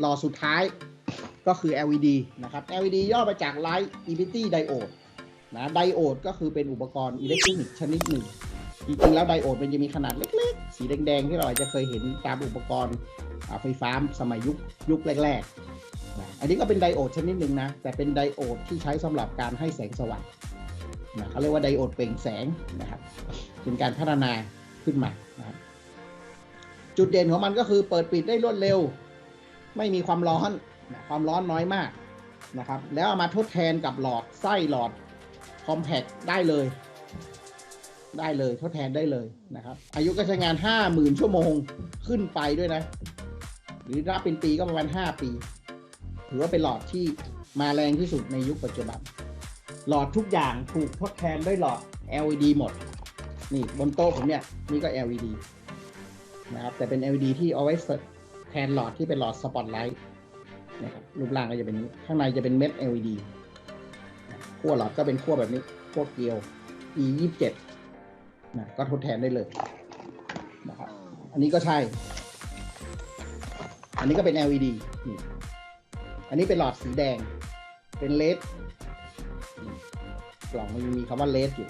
หลอดสุดท้ายก็คือ LED นะครับ LED ย่อมาจาก Light Emitting Diode นะไดโอดก็คือเป็นอุปกรณ์อิเล็กทรอนิกส์ชนิดหนึ่ง จริงๆ แล้วไดโอดมันจะมีขนาดเล็กๆ สีแดงๆ ที่เราอาจจะเคยเห็นตามอุปกรณ์ไฟฟ้าสมัยยุคยุคแรกๆนะอันนี้ก็เป็นไดโอดชนิดหนึ่งนะ แต่เป็นไดโอดที่ใช้สำหรับการให้แสงสว่างนะเขาเรียกว่าไดโอดเปล่งแสงนะครับ เป็นการพัฒนาขึ้นมานะครับจุดเด่นของมันก็คือเปิดปิดได้รวดเร็ว ไม่มีความร้อนความร้อนน้อยมากนะครับแล้วเอามาทดแทนกับหลอดไส้หลอดคอมแพคได้เลย ได้เลยทดแทนได้เลยนะครับ อายุการใช้งาน 50,000 ชั่วโมงขึ้นไปด้วยนะ หรือถ้าเป็นปีก็ประมาณ 5 ปี ถือว่าเป็นหลอดที่มาแรงที่สุดในยุคปัจจุบัน หลอดทุกอย่างถูกทดแทนด้วยหลอด LED หมด นี่บนโต๊ะผมเนี่ย นี่ก็ LED นะครับแต่เป็น LED ที่เอาไว้ แทนหลอดที่เป็นหลอดสปอตไลท์นะครับรูปร่างก็จะเป็นนี้ข้างในจะเป็นเม็ด LED ขั้วหลอดก็เป็นขั้วแบบนี้ขั้วเกลียว E ยี่สิบเจ็ดนะก็ทดแทนได้เลยนะครับอันนี้ก็ใช่ อันนี้ก็เป็น LED นี่อันนี้เป็นหลอดสีแดง เป็นเลดกล่องมันมีคำว่าเลดอยู่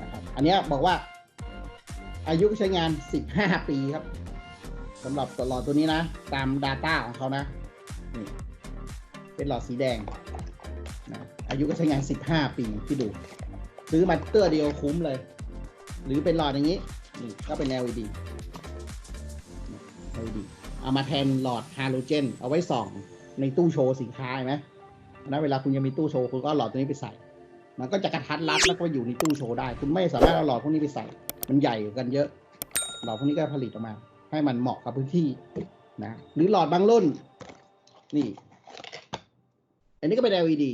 นะครับอันนี้บอกว่าอายุใช้งาน 15 ปีครับ สำหรับหลอดตัวนี้นะ ตาม Data ของเขานะ นี่ เป็นหลอดสีแดงนะอายุก็ใช้งาน 15 ปีที่ดู ซื้อมาเตื้อเดียวคุ้มเลย หรือเป็นหลอดอย่างนี้ นี่ก็เป็น LED LED เอามาแทนหลอดฮาโลเจน เอาไว้ส่องในตู้โชว์สินค้าเห็นไหมนะเวลาคุณยังมีตู้โชว์คุณก็หลอดตัวนี้ไปใส่ มันก็จะกระทัดรัดแล้วก็อยู่ในตู้โชว์ได้ คุณไม่สามารถเอาหลอดพวกนี้ไปใส่ มันใหญ่กันเยอะ หลอดพวกนี้ก็ผลิตออกมา ให้มันเหมาะกับพื้นที่นะหรือหลอดบางรุ่น นี่ อันนี้ก็เป็น LED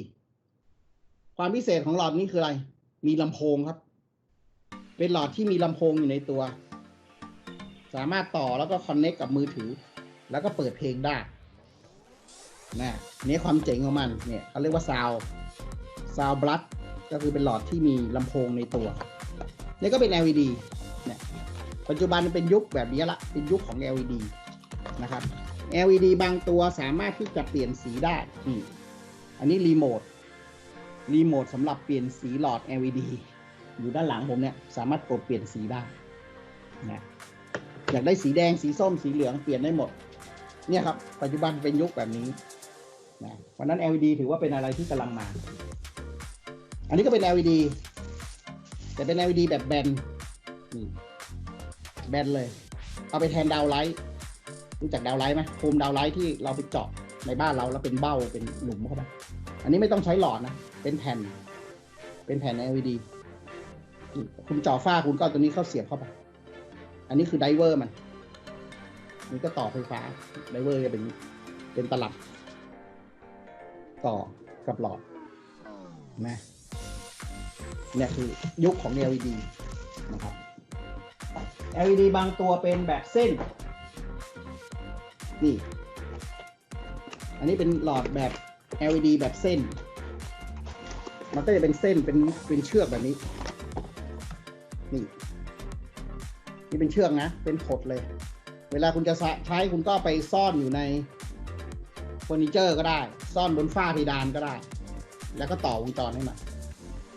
ความพิเศษของหลอดนี้คืออะไร มีลำโพงครับ เป็นหลอดที่มีลำโพงอยู่ในตัว สามารถต่อแล้วก็คอนเน็กกับมือถือ แล้วก็เปิดเพลงได้นะนี่ความเจ๋งของมันเนี่ยเขาเรียกว่าซาวซาวบลัดก็คือเป็นหลอดที่มีลำโพงในตัว นี่ก็เป็น LED ปัจจุบันเป็นยุคแบบนี้ละ เป็นยุคของ LED นะครับ LED บางตัวสามารถที่จะเปลี่ยนสีได้นี่อันนี้รีโมท รีโมทสำหรับเปลี่ยนสีหลอด LED อยู่ด้านหลังผมเนี่ย สามารถกดเปลี่ยนสีได้นะอยากได้สีแดงสีส้มสีเหลืองเปลี่ยนได้หมด เนี่ยครับ ปัจจุบันเป็นยุคแบบนี้นะเพราะนั้น LED ถือว่าเป็นอะไรที่กำลังมา อันนี้ก็เป็น LED แต่เป็น LED แบบแบนนี่ แบนเลย เอาไปแทนดาวไลท์รู้จักดาวไลท์ไหมโคมดาวไลท์ที่เราไปเจาะในบ้านเราแล้วเป็นเบ้าเป็นหลุมเข้าไปอันนี้ไม่ต้องใช้หลอดนะ เป็นแผ่น เป็นแผ่น LED คุณเจาะฝ้าคุณก็เอาตัวนี้เข้าเสียบเข้าไป อันนี้คือไดเวอร์มัน นี่ก็ต่อไฟฟ้า ไดเวอร์จะเป็นเป็นตลับ ต่อกับหลอดนะเนี่ยคือยุคของ LED นะครับ LED บางตัวเป็นแบบเส้น นี่ อันนี้เป็นหลอดแบบ LED แบบเส้น มันก็จะเป็นเส้นเป็นเป็นเชือกแบบนี้ นี่ นี่เป็นเชือกนะ เป็นขดเลย เวลาคุณจะใช้คุณก็ไปซ่อนอยู่ในเฟอร์นิเจอร์ก็ได้ ซ่อนบนฝ้าเพดานก็ได้ แล้วก็ต่อวงจรให้มัน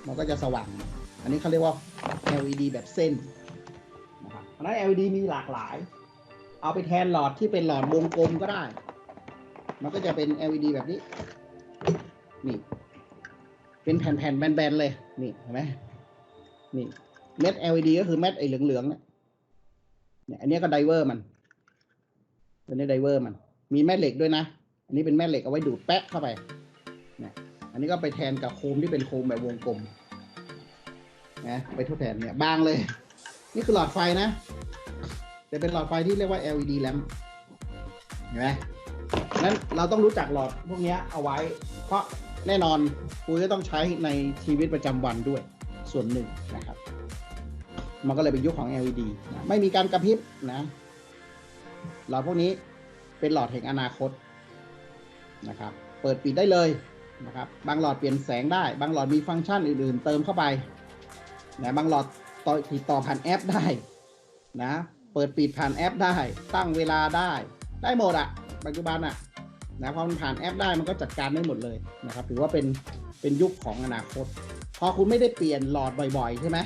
มันก็จะสว่าง อันนี้เขาเรียกว่า LED แบบเส้น นั้น LED มีหลากหลาย เอาไปแทนหลอดที่เป็นหลอดวงกลมก็ได้ มันก็จะเป็น LED แบบนี้ นี่ เป็นแผ่นๆแบนๆเลย นี่เห็นไหมนี่เม็ด LED ก็คือเม็ดไอ้เหลืองๆเนี่ยเนี่ยอันนี้ก็ไดเวอร์มันตัวนี้ไดเวอร์มัน มีแม่เหล็กด้วยนะ อันนี้เป็นแม่เหล็กเอาไว้ดูดแปะเข้าไปเนี่ยอันนี้ก็ไปแทนกับโคมที่เป็นโคมแบบวงกลมนะไปทดแทนเนี่ยบางเลย นี่คือหลอดไฟนะ แต่เป็นหลอดไฟที่เรียกว่า LED lamp เห็นไหมนั้นเราต้องรู้จักหลอดพวกนี้เอาไว้ เพราะแน่นอนคุณจะต้องใช้ในชีวิตประจำวันด้วยส่วนหนึ่งนะครับ มันก็เลยเป็นยุคของ LED นะไม่มีการกระพริบนะ หลอดพวกนี้เป็นหลอดแห่งอนาคตนะครับ เปิดปิดได้เลยนะครับ บางหลอดเปลี่ยนแสงได้ บางหลอดมีฟังก์ชันอื่น ๆ เติมเข้าไปนะบางหลอด ต่อติดต่อผ่านแอปได้นะ เปิดปิดผ่านแอปได้ ตั้งเวลาได้ ได้หมดอะปัจจุบันอะนะพอมันผ่านแอปได้มันก็จัดการได้หมดเลยนะครับถือว่าเป็นเป็นยุคของอนาคต พอคุณไม่ได้เปลี่ยนหลอดบ่อยๆ ใช่ไหม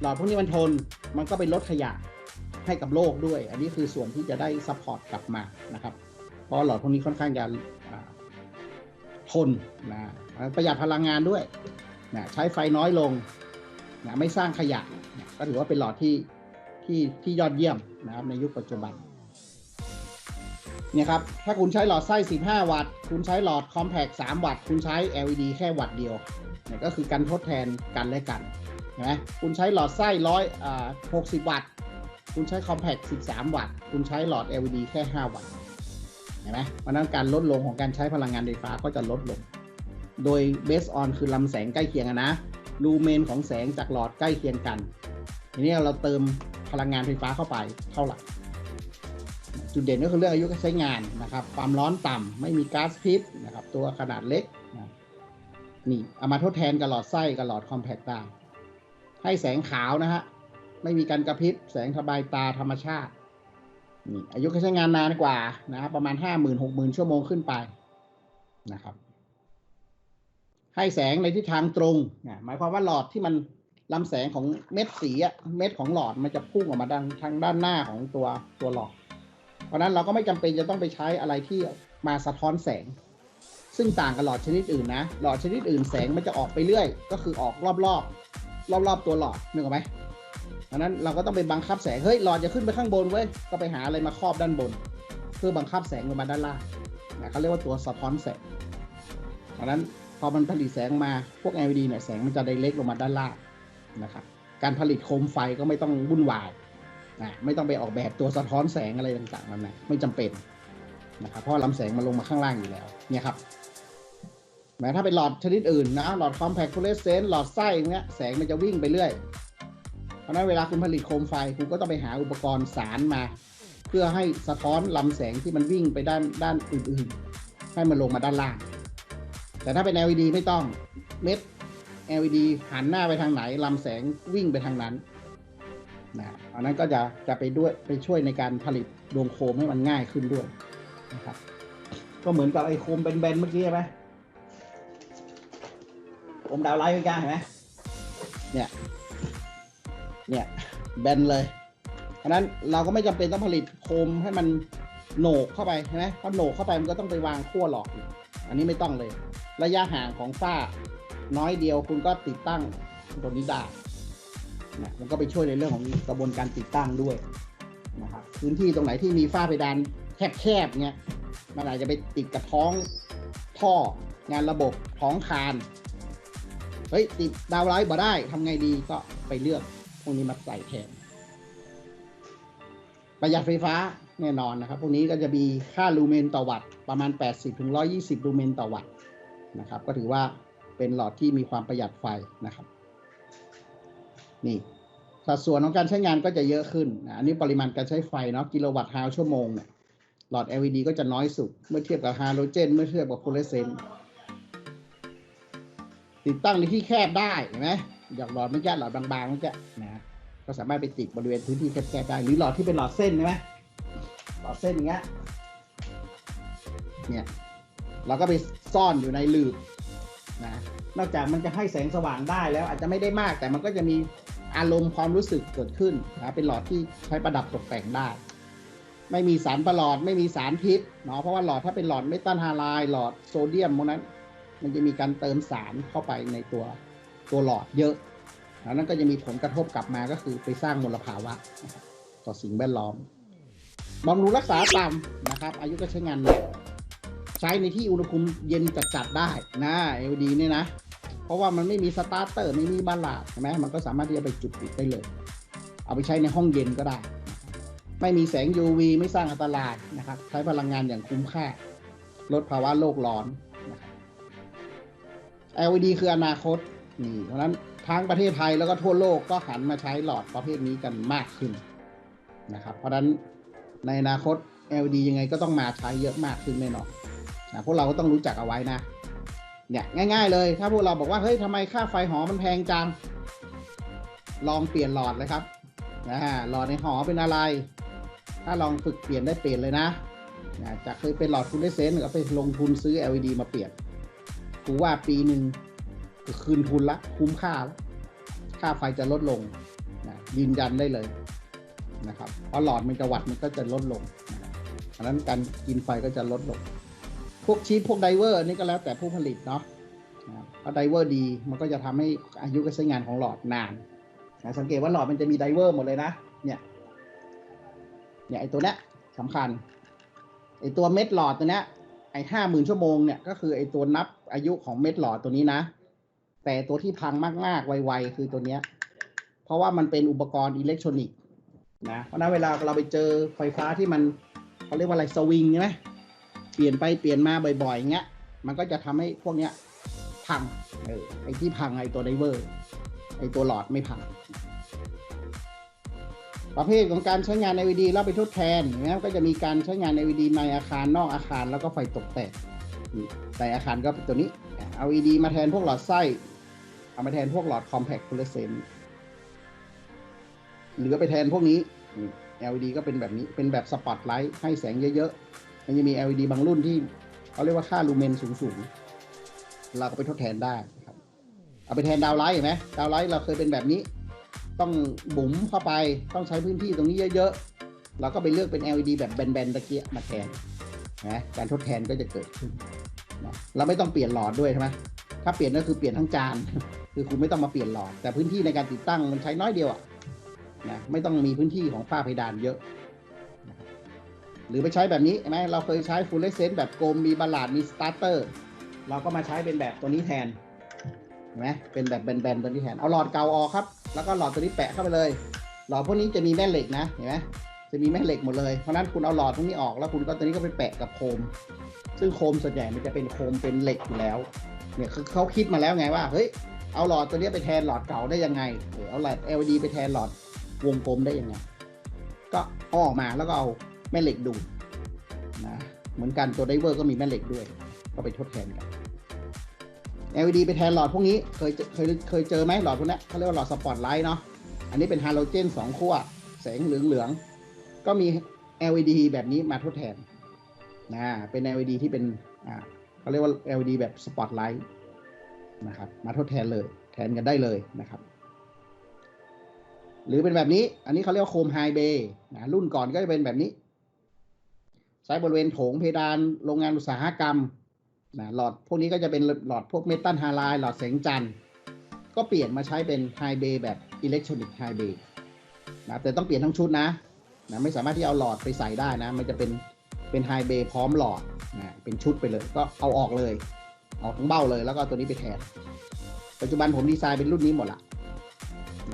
หลอดพวกนี้มันทนมันก็ไปลดขยะให้กับโลกด้วย อันนี้คือส่วนที่จะได้ซัพพอร์ตกลับมานะครับ เพราะหลอดพวกนี้ค่อนข้างจะทนนะประหยัดพลังงานด้วยนะใช้ไฟน้อยลง นะไม่สร้างขยะนะก็ถือว่าเป็นหลอดที่ที่ที่ยอดเยี่ยมนะครับในยุคปัจจุบันเนี่ยครับถ้าคุณใช้หลอดไส้ 15 วัตต์ คุณใช้หลอดคอมแพก3วัตต์ คุณใช้ LED แค่วัตต์เดียวเนี่ยก็คือการทดแทนกันและกันเห็นไหมคุณใช้หลอดไส้ร้อยอ่า60วัตต์ คุณใช้คอมแพก13 วัตต์ คุณใช้หลอด LED แค่ 5 วัตต์เห็นไหมเพราะนั้นการลดลงของการใช้พลังงานไฟฟ้าก็จะลดลง โดยเบสออนคือลำแสงใกล้เคียงนะ ลูเมนของแสงจากหลอดใกล้เคียงกัน ทีนี้เราเติมพลังงานไฟฟ้าเข้าไปเท่าไหร่ จุดเด่นก็คือเรื่องอายุการใช้งานนะครับ ความร้อนต่ำไม่มีก๊าซพิษนะครับ ตัวขนาดเล็กนะนี่เอามาทดแทนกับหลอดไส้กับหลอดคอมแพคได้ให้แสงขาวนะฮะ ไม่มีการกระพริบ แสงสบายตาธรรมชาตินี่อายุการใช้งานนานกว่านะครับประมาณห้าหมื่นหกหมื่นชั่วโมงขึ้นไปนะครับ ให้แสงในทิศทางตรงนะหมายความว่าหลอดที่มันลำแสงของเม็ดสีอะเม็ดของหลอดมันจะพุ่งออกมาด้านทางด้านหน้าของตัวตัวหลอด เพราะนั้นเราก็ไม่จำเป็นจะต้องไปใช้อะไรที่มาสะท้อนแสง ซึ่งต่างกับหลอดชนิดอื่นนะ หลอดชนิดอื่นแสงมันจะออกไปเรื่อย ก็คือออกรอบๆรอบๆตัวหลอดนึกออกไหมเพราะนั้นเราก็ต้องไปบังคับแสงเฮ้ยหลอดจะขึ้นไปข้างบนเว้ยก็ไปหาอะไรมาครอบด้านบน เพื่อบังคับแสงลงมาด้านล่างนะเขาเรียกว่าตัวสะท้อนแสงเพราะนั้น พอมันผลิตแสงมาพวก LED เนี่ยแสงมันจะไดเรกลงมาด้านล่างนะครับการผลิตโคมไฟก็ไม่ต้องวุ่นวายนะไม่ต้องไปออกแบบตัวสะท้อนแสงอะไรต่างๆนั่นนะไม่จำเป็นนะครับเพราะลำแสงมันลงมาข้างล่างอยู่แล้วเนี่ยครับแม้ถ้าเป็นหลอดชนิดอื่นนะหลอดคอมแพคฟลูออเรสเซนต์หลอดไส้อย่างเงี้ยแสงมันจะวิ่งไปเรื่อย เพราะฉะนั้นเวลาคุณผลิตโคมไฟคุณก็ต้องไปหาอุปกรณ์สารมา เพื่อให้สะท้อนลำแสงที่มันวิ่งไปด้านด้านอื่น ๆ ให้มันลงมาด้านล่าง แต่ถ้าเป็น LED ไม่ต้องเม็ด LED หันหน้าไปทางไหนลำแสงวิ่งไปทางนั้นนะอันนั้นก็จะจะไปด้วยไปช่วยในการผลิตดวงโคมให้มันง่ายขึ้นด้วยนะครับ ก็เหมือนกับไอ้โคมแบนๆเมื่อกี้ใช่ไหมโคมดาวไลท์เมื่อกี้เห็นไหมเนี่ย เนี่ยแบนเลยเพราะนั้นเราก็ไม่จำเป็นต้องผลิตโคมให้มันโหนกเข้าไปใช่ไหมพอโหนกเข้าไปมันก็ต้องไปวางขั้วหลอกอยู่อันนี้ไม่ต้องเลย ระยะห่างของฝ้า น้อยเดียวคุณก็ติดตั้งตัวนี้ได้นะมันก็ไปช่วยในเรื่องของกระบวนการติดตั้งด้วยนะครับพื้นที่ตรงไหนที่มีฝ้าเพดานแคบๆเงี้ยมันอาจจะไปติดกับท้องท่องานระบบท้องคานเฮ้ยติดดาวไลท์บ่ได้ทำไงดีก็ไปเลือกพวกนี้มาใส่แทนประหยัดไฟฟ้าแน่นอนนะครับ พวกนี้ก็จะมีค่าลูเมนต่อวัตต์ประมาณ 80-120 ลูเมนต่อวัตต์ นะครับ ก็ถือว่าเป็นหลอดที่มีความประหยัดไฟนะครับ นี่สัดส่วนของการใช้งานก็จะเยอะขึ้นนะอันนี้ปริมาณการใช้ไฟเนาะกิโลวัตต์ฮาวชั่วโมงเนี่ยหลอด LED ก็จะน้อยสุด เมื่อเทียบกับฮาโลเจน เมื่อเทียบกับฟลูออเรสเซนต์ติดตั้งในที่แคบได้เห็นไหมอย่างหลอดเมื่อกี้หลอดบางๆเมื่อกี้นะก็สามารถไปติดบริเวณพื้นที่แคบๆได้หรือหลอดที่เป็นหลอดเส้นใช่ไหมหลอดเส้นอย่างเงี้ยเนี่ย เราก็ไปซ่อนอยู่ในหลืบนะนอกจากมันจะให้แสงสว่างได้แล้วอาจจะไม่ได้มากแต่มันก็จะมีอารมณ์ความรู้สึกเกิดขึ้นนะเป็นหลอดที่ใช้ประดับตกแต่งได้ ไม่มีสารประหลอดไม่มีสารพิษเนาะเพราะว่าหลอดถ้าเป็นหลอดเมตัลฮาไลด์หลอดโซเดียมพวกนั้น มันจะมีการเติมสารเข้าไปในตัวตัวหลอดเยอะแล้วนั้นก็จะมีผลกระทบกลับมาก็คือไปสร้างมลภาวะ ต่อสิ่งแวดล้อมบำรุงรักษาต่ำนะครับ อายุก็ใช้งานนาน ใช้ในที่อุณหภูมิเย็นจัดๆได้นะ LED เนี่ยนะ เพราะว่ามันไม่มีสตาร์เตอร์ไม่มีบาลาดใช่ไหมมันก็สามารถที่จะไปจุดปิดได้เลย เอาไปใช้ในห้องเย็นก็ได้ ไม่มีแสง UV ไม่สร้างอันตรายนะครับ ใช้พลังงานอย่างคุ้มค่า ลดภาวะโลกร้อนนะครับ LED คืออนาคตนี่เพราะนั้นทั้งประเทศไทยแล้วก็ทั่วโลกก็หันมาใช้หลอดประเภทนี้กันมากขึ้นนะครับ เพราะนั้นในอนาคต LED ยังไงก็ต้องมาใช้เยอะมากขึ้นแน่นอน นะพวกเราก็ต้องรู้จักเอาไว้นะเนี่ยง่าย ๆ เลย ถ้าพวกเราบอกว่าเฮ้ยทำไมค่าไฟหอมันแพงจัง ลองเปลี่ยนหลอดเลยครับนะหลอดในหอเป็นอะไร ถ้าลองฝึกเปลี่ยนได้เปลี่ยนเลยนะนะจากเคยเป็นหลอดคุณได้เซนก็ไปลงทุนซื้อ LED มาเปลี่ยนกูว่าปีหนึ่งคืนทุนละ คุ้มค่าละค่าไฟจะลดลงนะยืนยันได้เลยนะครับเพราะหลอดมันจะวัดมันก็จะลดลงนะครับอันนั้นการกินไฟก็จะลดลง พวกชีพพวกไดเวอร์นี่ก็แล้วแต่ผู้ผลิตเนาะนะครับถ้าไดเวอร์ดีมันก็จะทำให้อายุการใช้งานของหลอดนานนะสังเกตว่าหลอดมันจะมีไดเวอร์หมดเลยนะ เนี่ย เนี่ยไอตัวเนี้ยสำคัญ ไอตัวเม็ดหลอดตัวเนี้ย ไอห้าหมื่นชั่วโมงเนี่ยก็คือไอตัวนับอายุของเม็ดหลอดตัวนี้นะ แต่ตัวที่พังมากๆไวๆคือตัวเนี้ย เพราะว่ามันเป็นอุปกรณ์อิเล็กทรอนิกส์นะ เพราะนั้นเวลาเราไปเจอไฟฟ้าที่มันเขาเรียกว่าอะไรสวิงใช่ไหม ปลี่ยนไปเปลี่ยนมาบ่อยๆอย่างเงี้ย มันก็จะทำให้พวกเนี้ยพังเออไอ้ที่พังไอ้ตัวไดเวอร์ไอ้ตัวหลอดไม่พัง ประเภทของการใช้งาน LED แล้วไปทดแทนนะก็จะมีการใช้งาน LED ในอาคารนอกอาคารแล้วก็ไฟตกแต่งนี่แต่อาคารก็เป็นตัวนี้เอา LED มาแทนพวกหลอดไส้เอามาแทนพวกหลอด compact fluorescent หรือไปแทนพวกนี้ LED ก็เป็นแบบนี้เป็นแบบสปอตไลท์ให้แสงเยอะ มันจะมี LED บางรุ่นที่เขาเรียกว่าค่าลูเมนสูงๆเราก็ไปทดแทนได้ครับ เอาไปแทนดาวไลท์เห็นไหมดาวไลท์เราเคยเป็นแบบนี้ ต้องบุ๋มเข้าไปต้องใช้พื้นที่ตรงนี้เยอะๆเราก็ไปเลือกเป็น LED แบบแบนๆตะเกียบมาแทนนะการทดแทนก็จะเกิดขึ้นนะเราไม่ต้องเปลี่ยนหลอดด้วยใช่ไหมถ้าเปลี่ยนก็คือเปลี่ยนทั้งจาน คือคุณไม่ต้องมาเปลี่ยนหลอด แต่พื้นที่ในการติดตั้งมันใช้น้อยเดียวอะนะไม่ต้องมีพื้นที่ของฝ้าเพดานเยอะ หรือไปใช้แบบนี้ใช่ไหมเราเคยใช้ฟูลเลสเซนต์แบบกลมมีบาลาดมีสตาร์เตอร์เราก็มาใช้เป็นแบบตัวนี้แทนเห็นไหมเป็นแบบแบนๆตัวนี้แทนเอาหลอดเก่าออกครับ แล้วก็หลอดตัวนี้แปะเข้าไปเลย หลอดพวกนี้จะมีแม่เหล็กนะเห็นไหมจะมีแม่เหล็กหมดเลยเพราะนั้นคุณเอาหลอดพวกนี้ออกแล้วคุณก็ตัวนี้ก็ไปแปะกับโคม ซึ่งโคมส่วนใหญ่มันจะเป็นโคมเป็นเหล็กอยู่แล้วเนี่ยคือเขาคิดมาแล้วไงว่าเฮ้ยเอาหลอดตัวนี้ไปแทนหลอดเก่าได้ยังไงหรือเอาหลอด LED ไปแทนหลอดวงกลมได้ยังไงก็เอาออกมาแล้วก็เอา แม่เหล็กดูดนะเหมือนกันตัวไดเวอร์ก็มีแม่เหล็กด้วย ก็ไปทดแทนกัน LED ไปแทนหลอดพวกนี้เคยเคยเคยเจอไหมหลอดพวกนี้เขาเรียกว่าหลอดสปอตไลท์เนาะอันนี้เป็นฮาโลเจนสองขั้วแสงเหลืองเหลืองๆก็มี LED แบบนี้มาทดแทนนะเป็น LED ที่เป็นอ่าเขาเรียกว่า LED แบบสปอตไลท์นะครับมาทดแทนเลยแทนกันได้เลยนะครับ หรือเป็นแบบนี้อันนี้เขาเรียกว่าโคมไฮเบย์นะรุ่นก่อนก็จะเป็นแบบนี้ ใช้บริเวณโถงเพดานโรงงานอุตสาหกรรมนะหลอดพวกนี้ก็จะเป็นหลอดพวกเมตัลฮาไลด์หลอดแสงจันทร์ก็เปลี่ยนมาใช้เป็นไฮเบย์แบบอิเล็กทรอนิกส์ไฮเบย์นะแต่ต้องเปลี่ยนทั้งชุดนะนะไม่สามารถที่เอาหลอดไปใส่ได้นะ มันจะเป็นเป็นไฮเบย์พร้อมหลอดนะเป็นชุดไปเลย ก็เอาออกเลยเอาทั้งเบ้าเลยแล้วก็ตัวนี้ไปแทนปัจจุบันผมดีไซน์เป็นรุ่นนี้หมดละ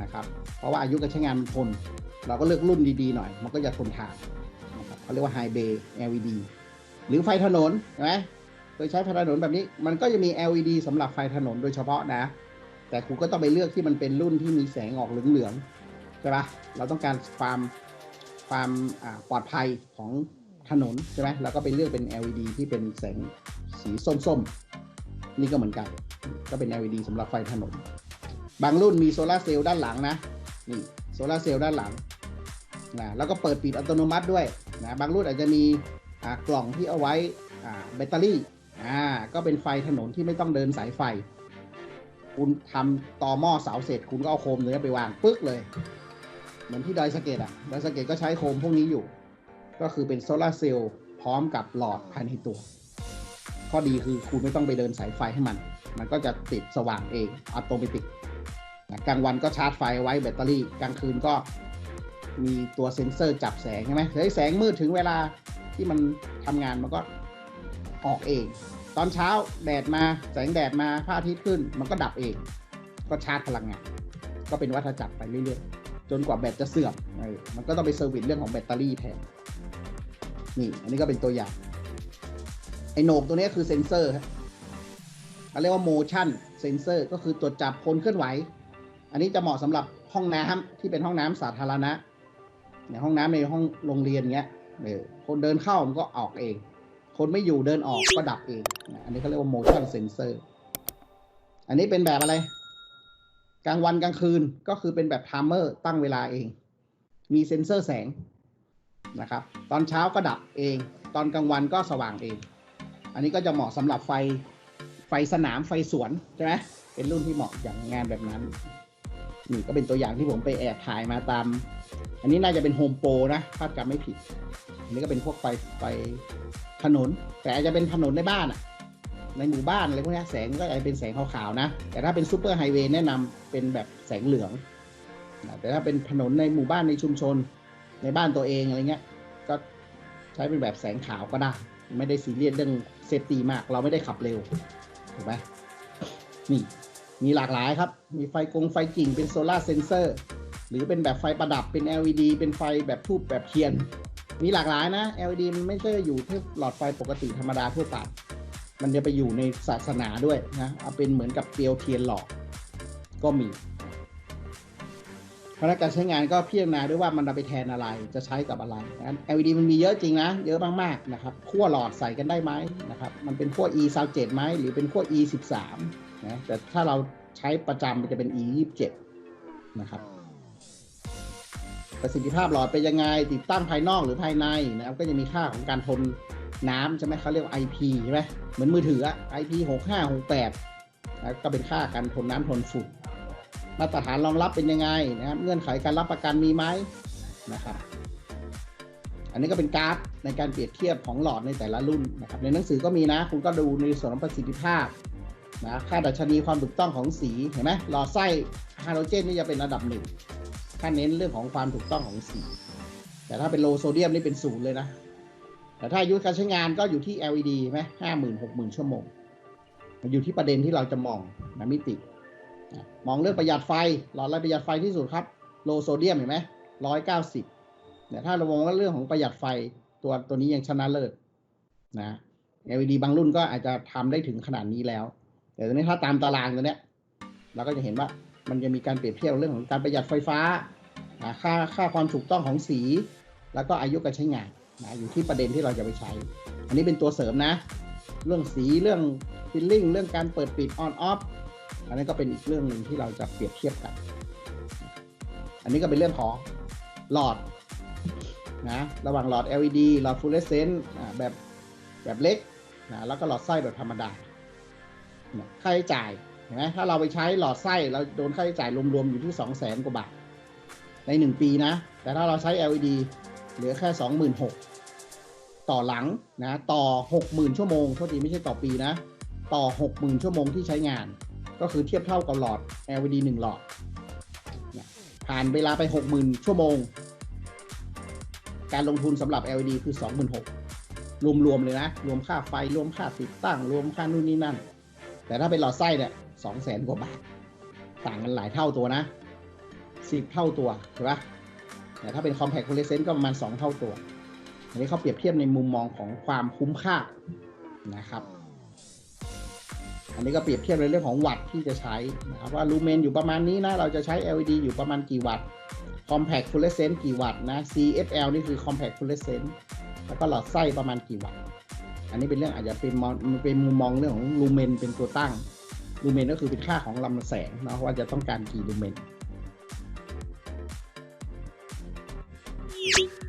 นะครับเพราะว่าอายุการใช้งานมันทน เราก็เลือกรุ่นดีๆหน่อย มันก็จะทนทาน เขาเรียกว่า High Bay LED หรือไฟถนนเห็นไหมเคยใช้ไฟถนนแบบนี้ มันก็จะมี LED สำหรับไฟถนนโดยเฉพาะนะ แต่คุณก็ต้องไปเลือกที่มันเป็นรุ่นที่มีแสงออกเหลืองๆใช่ปะเราต้องการความความปลอดภัยของถนนใช่ไหมเราก็ไปเลือกเป็น LED ที่เป็นแสงสีส้มๆ นี่ก็เหมือนกัน ก็เป็น LED สำหรับไฟถนน บางรุ่นมีโซลาร์เซลล์ด้านหลังนะ นี่โซลาร์เซลล์ด้านหลังนะแล้วก็เปิดปิดอัตโนมัติด้วย นะบางรุ่นอาจจะมีกล่องที่เอาไว้แบตเตอรี่อ่าก็เป็นไฟถนนที่ไม่ต้องเดินสายไฟ คุณทำต่อหม้อเสาเสร็จ คุณก็เอาโคมตัวนี้อไปวางปึ๊กเลย เหมือนที่ดอยสเก็ดอะดอยสเก็ดก็ใช้โคมพวกนี้อยู่ ก็คือเป็นโซลาเซลล์พร้อมกับหลอดภายในตัว ข้อดีคือคุณไม่ต้องไปเดินสายไฟให้มัน มันก็จะติดสว่างเองอัตโนมัติกลางวันก็ชาร์จไฟไว้แบตเตอรี่กลางคืนก็ มีตัวเซ็นเซอร์จับแสงใช่ไหมเฮ้ยแสงมืดถึงเวลาที่มันทำงานมันก็ออกเอง ตอนเช้าแดดมาแสงแดดมาพระอาทิตย์ขึ้น มันก็ดับเอง ก็ชาร์จพลังงานก็เป็นวัฏจักรไปเรื่อยๆ จนกว่าแบตจะเสื่อมมันก็ต้องไปเซอร์วิสเรื่องของแบตเตอรี่แทนนี่ อันนี้ก็เป็นตัวอย่างไอโหนกตัวนี้คือเซ็นเซอร์ครับเขาเรียกว่า motion sensor ก็คือตรวจจับคนเคลื่อนไหว อันนี้จะเหมาะสำหรับห้องน้ำที่เป็นห้องน้ำสาธารณะ เนี่ยห้องน้ำในห้องโรงเรียนเงี้ยเออคนเดินเข้ามันก็ออกเอง คนไม่อยู่เดินออกก็ดับเองอันนี้เขาเรียกว่า motion sensor อันนี้เป็นแบบอะไร กลางวันกลางคืนก็คือเป็นแบบ timer ตั้งเวลาเอง มีเซ็นเซอร์แสงนะครับ ตอนเช้าก็ดับเอง ตอนกลางวันก็สว่างเอง อันนี้ก็จะเหมาะสำหรับไฟไฟสนามไฟสวนใช่ไหมเป็นรุ่นที่เหมาะอย่างงานแบบนั้น นี่ก็เป็นตัวอย่างที่ผมไปแอบถ่ายมาตาม อันนี้น่าจะเป็นโฮมโปรนะถ้าจำไม่ผิด อันนี้ก็เป็นพวกไฟไฟถนน แต่อาจจะเป็นถนนในบ้านอะในหมู่บ้านอะไรพวกนี้แสงก็อาจจะเป็นแสงขาวๆนะ แต่ถ้าเป็นซูเปอร์ไฮเวย์แนะนำเป็นแบบแสงเหลือง แต่ถ้าเป็นถนนในหมู่บ้านในชุมชนในบ้านตัวเองอะไรเงี้ย ก็ใช้เป็นแบบแสงขาวก็ได้ ไม่ได้ซีเรียสเรื่องเซฟตี้มาก เราไม่ได้ขับเร็วถูกไหมนี่มีหลากหลายครับ มีไฟกงไฟกิ่งเป็นโซลาร์เซนเซอร์ หรือเป็นแบบไฟประดับเป็น LED เป็นไฟแบบทูบแบบเทียน มีหลากหลายนะ LED มันไม่ใช่อยู่ที่หลอดไฟปกติธรรมดาทั่วไปมันจะไปอยู่ในศาสนาด้วยนะเอาเป็นเหมือนกับเปลวเทียนหลอกก็มีพนักการใช้งานก็พิจารณาด้วยว่ามันเอาไปแทนอะไรจะใช้กับอะไรนะ LED มันมีเยอะจริงนะ เยอะมากๆนะครับขั้วหลอดใส่กันได้ไหมนะครับ มันเป็นขั้ว E 3 7ไหมหรือเป็นขั้ว E 13นะแต่ถ้าเราใช้ประจำมันจะเป็น E 27นะครับ ประสิทธิภาพหลอดเป็นยังไง ติดตั้งภายนอกหรือภายในนะครับก็จะมีค่าของการทนน้ำใช่ไหมเขาเรียกว่า IP ใช่ไหมเหมือนมือถืออะ IP 65 68นะก็เป็นค่าการทนน้ำทนฝุ่นมาตรฐานรองรับเป็นยังไงนะครับเงื่อนไขการรับประกันมีไหมนะครับอันนี้ก็เป็นกราฟในการเปรียบเทียบของหลอดในแต่ละรุ่นนะครับในหนังสือก็มีนะ คุณก็ดูในส่วนของประสิทธิภาพนะค่าดัชนีความถูกต้องของสีเห็นไหมหลอดไส้ฮาโลเจนนี่จะเป็นระดับหนึ่ง ถ้าเน้นเรื่องของความถูกต้องของสีแต่ถ้าเป็นโลโซเดียมนี่เป็นศูนย์เลยนะ แต่ถ้าอายุการใช้งานก็อยู่ที่ LED ไหมห้าหมื่นหกหมื่นชั่วโมง มันอยู่ที่ประเด็นที่เราจะมองนะมิติ มองเรื่องประหยัดไฟ หลอดอะไรประหยัดไฟที่สุดครับ โลโซเดียมเห็นไหมร้อยเก้าสิบแต่ถ้าเรามองว่าเรื่องของประหยัดไฟตัวตัวนี้ยังชนะเลิศนะ LED บางรุ่นก็อาจจะทำได้ถึงขนาดนี้แล้ว แต่ตอนนี้ถ้าตามตารางตัวเนี้ยเราก็จะเห็นว่ามันจะมีการเปรียบเทียบเรื่องของการประหยัดไฟฟ้า อ่าค่าค่าความถูกต้องของสี แล้วก็อายุการใช้งานนะอยู่ที่ประเด็นที่เราจะไปใช้ อันนี้เป็นตัวเสริมนะ เรื่องสีเรื่องฟิลลิ่งเรื่องการเปิดปิดออนออฟอันนี้ก็เป็นอีกเรื่องหนึ่งที่เราจะเปรียบเทียบกัน อันนี้ก็เป็นเรื่องของหลอดนะระหว่างหลอด LED หลอดฟลูออเรสเซนต์แบบแบบเล็กนะแล้วก็หลอดไส้แบบธรรมดาค่าใช้จ่ายเห็นไหมถ้าเราไปใช้หลอดไส้เราโดนค่าใช้จ่ายรวมๆอยู่ที่สองแสนกว่าบาท ในหนึ่งปีนะ แต่ถ้าเราใช้ LED เหลือแค่สองหมื่นหกต่อหลังนะ ต่อหกหมื่นชั่วโมงโทษทีไม่ใช่ต่อปีนะ ต่อหกหมื่นชั่วโมงที่ใช้งาน ก็คือเทียบเท่ากับหลอด LED หนึ่งหลอด ผ่านเวลาไปหกหมื่นชั่วโมง การลงทุนสำหรับ LED คือสองหมื่นหกรวมๆเลยนะ รวมค่าไฟ รวมค่าติดตั้ง รวมค่านู่นนี่นั่น แต่ถ้าเป็นหลอดไส้เนี่ยสองแสนกว่าบาท ต่างกันหลายเท่าตัวนะ สิบเท่าตัวถูกปะแต่ถ้าเป็น compact fluorescent ก็ประมาณสองเท่าตัว อันนี้เขาเปรียบเทียบในมุมมองของความคุ้มค่านะครับ อันนี้ก็เปรียบเทียบในเรื่องของวัตต์ที่จะใช้นะครับว่าลูเมนอยู่ประมาณนี้นะ เราจะใช้ LED อยู่ประมาณกี่วัตต์ compact fluorescent กี่วัตต์นะ CFL นี่คือ compact fluorescent แล้วก็หลอดไส้ประมาณกี่วัตต์ อันนี้เป็นเรื่องอาจจะเป็นมองเป็นมุมมองเรื่องของลูเมนเป็นตัวตั้ง ลูเมนก็คือเป็นค่าของลำแสงนะว่าจะต้องการกี่ลูเมน you.